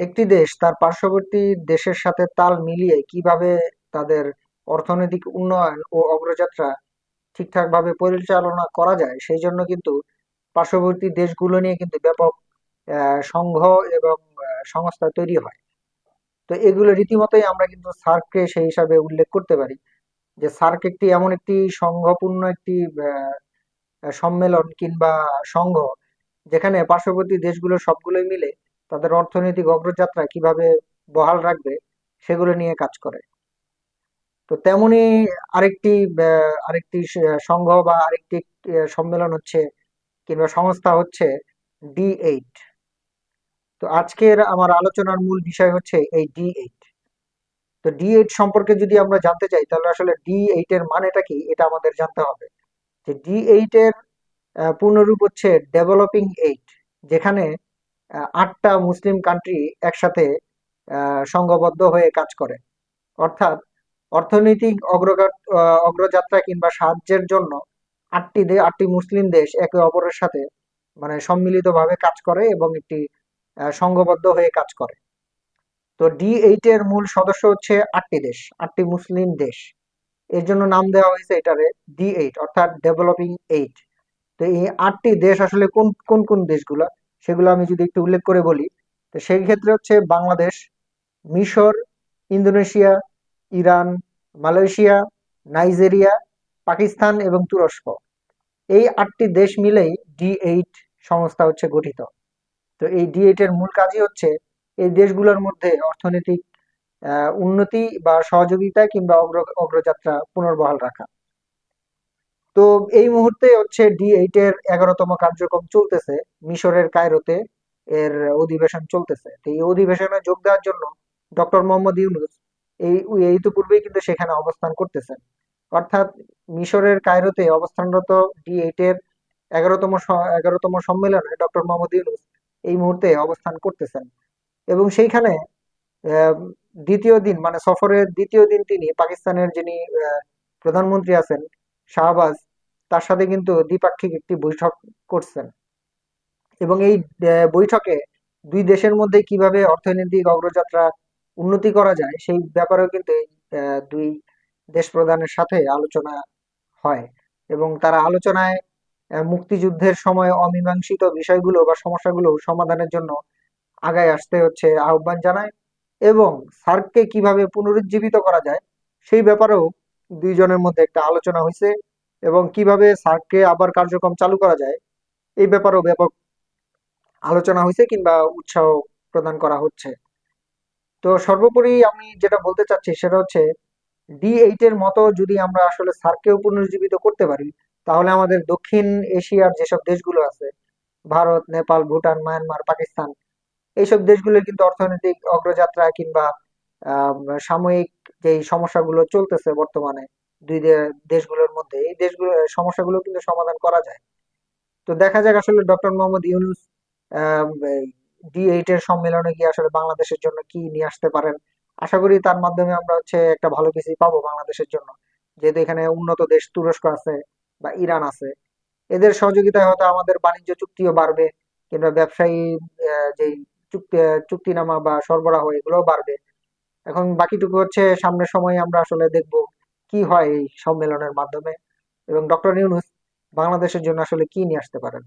একটি দেশ তার পার্শ্ববর্তী দেশের সাথে তাল মিলিয়ে কীভাবে তাদের অর্থনৈতিক উন্নয়ন ও অগ্রযাত্রা ঠিকঠাকভাবে পরিচালনা করা যায়, সেই জন্য কিন্তু পার্শ্ববর্তী দেশগুলো নিয়ে কিন্তু ব্যাপক সংঘ এবং সংস্থা তৈরি হয়। তো এগুলো রীতিমতোই আমরা কিন্তু সার্ককে সেই হিসাবে উল্লেখ করতে পারি যে সার্ক একটি এমন একটি সংঘপূর্ণ একটি সম্মেলন কিংবা সংঘ যেখানে পার্শ্ববর্তী দেশগুলো সবগুলোই মিলে তাদের অর্থনৈতিক অগ্রযাত্রা কীভাবে বহাল রাখবে সেগুলো নিয়ে কাজ করে। তো তেমনি আরেকটি আরেকটি সংঘ বা আরেকটি সম্মেলন হচ্ছে কিংবা সংস্থা হচ্ছে ডি এইট। তো আজকের আমার আলোচনার মূল বিষয় হচ্ছে এই ডি এইট। তো ডি এইট সম্পর্কে যদি আমরা জানতে চাই, তাহলে আসলে ডি এইট এর মানেটা কি, এটা আমাদের জানতে হবে। যে ডি এইট এর পূর্ণরূপ হচ্ছে ডেভেলপিং এইট, যেখানে আটটা মুসলিম কান্ট্রি একসাথে সংঘবদ্ধ হয়ে কাজ করে। অর্থাৎ অর্থনৈতিক অগ্রযাত্রা কিংবা সাহায্যের জন্য আটটি আটটি মুসলিম দেশ একে অপরের সাথে মানে সম্মিলিতভাবে কাজ করে এবং একটি সংঘবদ্ধ হয়ে কাজ করে। তো ডি এইট এর মূল সদস্য হচ্ছে আটটি দেশ, আটটি মুসলিম দেশ। এর জন্য নাম দেওয়া হয়েছে এটারে ডি এইট অর্থাৎ ডেভেলপিং এইট তো এই আটটি দেশ আসলে কোন কোন কোন দেশগুলো? সেগুলো আমি যদি একটু উল্লেখ করে বলি, তো সেই ক্ষেত্রে হচ্ছে বাংলাদেশ, মিশর, Indonesia, Iran, Malaysia, Nigeria, Pakistan এবং তুরস্ক। এই আটটি দেশ মিলেই ডি এইট সংস্থা হচ্ছে গঠিত। তো এই ডি এইট এর মূল কাজই হচ্ছে এই দেশগুলোর মধ্যে অর্থনৈতিক উন্নতি বা সহযোগিতা কিংবা অগ্র, অগ্রযাত্রা পুনর্বহাল রাখা। তো এই মুহূর্তে হচ্ছে ডি এইট এর এগারোতম কার্যক্রম চলতেছে, মিশরের কায়রোতে এর অধিবেশন চলতেছে। তো এই অধিবেশনে যোগ দেওয়ার জন্য ডক্টর মোহাম্মদ ইউনুস এই এই ইতিপূর্বেই কিন্তু সেখানে অবস্থান করতেছেন। অর্থাৎ মিশরের কায়রোতে অবস্থানরত ডি এইট এর এগারোতম এগারোতম সম্মেলনে ডক্টর মোহাম্মদ ইউনুস এই মুহূর্তে অবস্থান করতেছেন। এবং সেইখানে দ্বিতীয় দিন মানে সফরের দ্বিতীয় দিন তিনি পাকিস্তানের যিনি প্রধানমন্ত্রী আছেন শাহবাজ তার সাথে কিন্তু দ্বিপাক্ষিক একটি বৈঠক করছেন। এবং এই বৈঠকে দুই দেশের মধ্যে কীভাবে অর্থনৈতিক অগ্রযাত্রা উন্নতি করা যায় সেই ব্যাপারেও কিন্তু এই দুই দেশ প্রধানের সাথে আলোচনা হয়। এবং তারা আলোচনায় মুক্তিযুদ্ধের সময় অমীমাংসিত বিষয়গুলো বা সমস্যাগুলো সমাধানের জন্য আগায় আসতে হচ্ছে আহ্বান জানায় এবং সার্ককে কীভাবে পুনরুজ্জীবিত করা যায় সেই ব্যাপারেও দুইজনের মধ্যে একটা আলোচনা হয়েছে এবং কীভাবে সার্ককে আবার কার্যক্রম চালু করা যায়, এই ব্যাপারেও ব্যাপক আলোচনা হয়েছে কিংবা উৎসাহ প্রদান করা হচ্ছে। তো সর্বোপরি আমি যেটা বলতে চাচ্ছি সেটা হচ্ছে ডি এইট এর মতো যদি আমরা আসলে সার্ককেও পুনরুজ্জীবিত করতে পারি, তাহলে আমাদের দক্ষিণ এশিয়ার যেসব দেশগুলো আছে, ভারত, নেপাল, ভুটান, মায়ানমার, পাকিস্তান, এইসব দেশগুলোর কিন্তু অর্থনৈতিক অগ্রযাত্রা কিংবা সাময়িক যেই সমস্যাগুলো চলতেছে বর্তমানে দুই দেশগুলোর মধ্যে, এই দেশগুলো, সমস্যাগুলো কিন্তু সমাধান করা যায়। তো দেখা যাক আসলে doctor Mohammad Yunus D eight এর সম্মেলনে গিয়ে আসলে বাংলাদেশের জন্য কি নিয়ে আসতে পারেন? আশা করি তার মাধ্যমে আমরা হচ্ছে একটা ভালো কিছু পাবো বাংলাদেশের জন্য। যেহেতু এখানে উন্নত দেশ তুরস্ক আছে বা ইরান আছে। এদের সহযোগিতায় হয়তো আমাদের বাণিজ্য চুক্তিও বাড়বে কিংবা ব্যবসায়ী যেই চুক্তি, চুক্তিনামা বা সরবরাহ, এগুলোও বাড়বে। এখন বাকিটুকু হচ্ছে সামনের সময় আমরা আসলে দেখব কি হয় এই সম্মেলনের মাধ্যমে। এবং ডক্টর ইউনুস বাংলাদেশের জন্য আসলে কি নিয়ে আসতে পারেন?